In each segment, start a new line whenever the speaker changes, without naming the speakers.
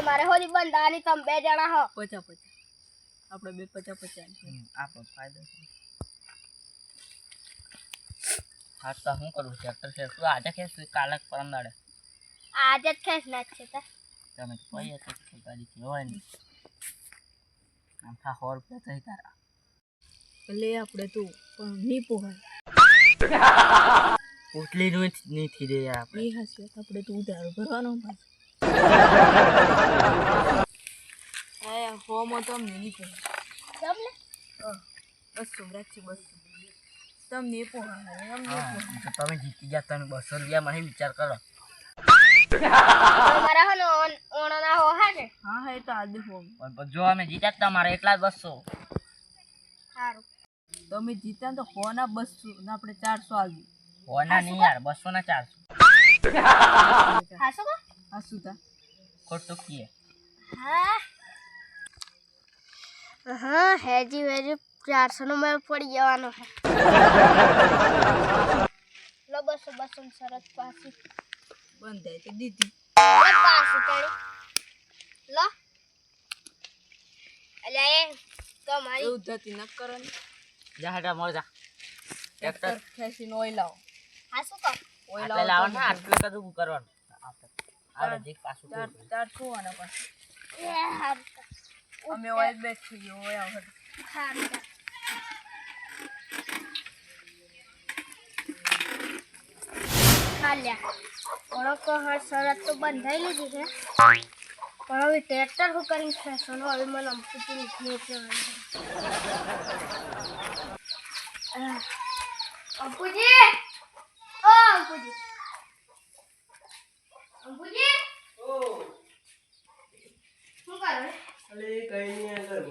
તમારે હોદી બંધાવાની તમે બે જણા હો.
પચા પચા આપણે બે પચા પચા
આપણો ફાયદો છે. હા તો હું કરું? ટ્રેક્ટર છે. તું આજે ખેંચશું કાલે પરમ દાડે.
આજે જ ખેંચ નાખ છે તા.
તમે કહીએ તો કે ગાડી કહેવાય નહીં. આમ થા સો રૂપિયા થઈ તારા
લે આપણે તું પણ નહીં પોહાય.
પોટલી નું નહીં થઈ દે આપણે.
એ હશે આપણે તું ઉધારો ભરવાનો પાછો એ તો અમને નહીં પોહાય
તમને
બસો રાખશે બસો. તમને અમને
તમે જીતી ગયા તમે બસો રૂપિયા મને વિચાર કરો.
હો હો હા
હા હા તો
જો અમે જીત્યા તમારે એટલા જ બસો.
સારું
તમે જીત્યા તો હોના બસો ને આપણે ચારસો આવી
હોના નહીં યાર બસો ના ચારસો.
હા શું કહો?
હા સુતા
ખોટું કીએ.
હા. હા હેજી વેજી ચારસો નો મેળ પડી જવાનો હે લો બસો બસો સરસ શરત પાછી
બંધ થાય તો દીધી.
પાછી ચડી. લો. અલ્યા એ તો મારી
એવું ન કરો ને.
જા હાટા મળ જા.
ટ્રેક્ટર ખેંચીને ઓઇલ લાવો.
હા શું કહો?
ઓઇલ
લાવો ને આટલે કદું કરવાનું. આ પાછું
ચાર. ચાર છોવાના પાછું.
એ હારું.
અમે ઓઇલ બેગ થઈ ગયો હટ.
હારું હાલ્યા ઓળખો હા શરત તો બંધાઈ લીધી છે. પણ હવે ટ્રેક્ટર હું કરીને ખેંચો ને હવે મને અંકુતી નીચે અંકુજી? ઓ, અંકુજી શું કરો
અલે કઈ નહીં આગળ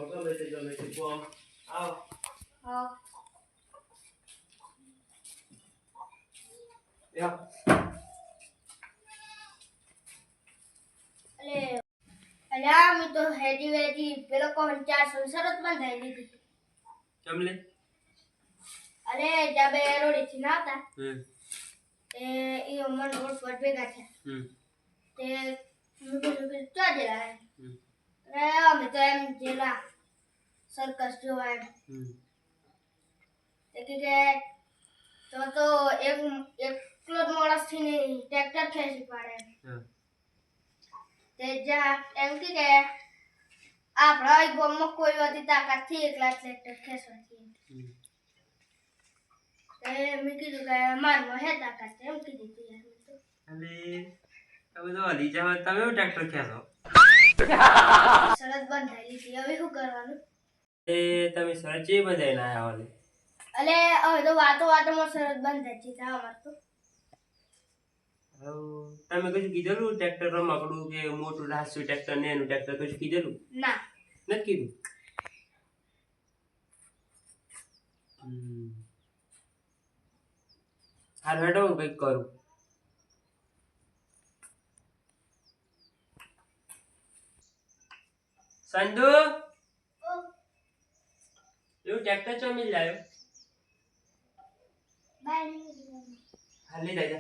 ભગવાન બેસે જો બેસે કોમ આવ
હા
યા
અલે અલ્યા મેં તો હેજી વેજી પેલો કોણ ચાર શરત બંધાઈ લીધી
ચમલે
અરે જાબે રોડી થી ના હતા
હમ
તે ઈ મન રોડ પર ભેગા છે
હમ
તે મેં કીધું કે ચા જેલા એમ
હમ
અરે અમે તો એમ જેલા સર્કસ જોવા એમ કે તો તો એક એકલો જ માણસથી ને ટ્રેક્ટર ખેંચી પાડે. તે જા એમ કે કે આપણા એક ગામમાં કોઈ હતી તાકાતથી એકલા ટ્રેક્ટર ખેંચવાથી. તે મેં કીધું કે મારમાં હે તાકાત છે એમ કીધી હતી.
અલે તમે તો હલી જાવ તમે ટ્રેક્ટર ખેંચો.
શરત બંધાયેલી હતી. હવે શું કરવાનું?
એ તમે સરચી બધાય ના હોલે
અલે હવે તો વાતો વાતોમાં શરત બંધાઈ છે તા અમાર તો.
તમે કશું કીધેલું ટ્રેક્ટર રમકડું કે મોટું રાસ્યું ટ્રેક્ટર ને એનું ટ્રેક્ટર કશું કીધેલું?
ના.
નથી કીધું. હારું હેડો હું કંઈક કરું. સંધુ? એવું ટ્રેક્ટર ચો મિલ લાયો હાલી જાય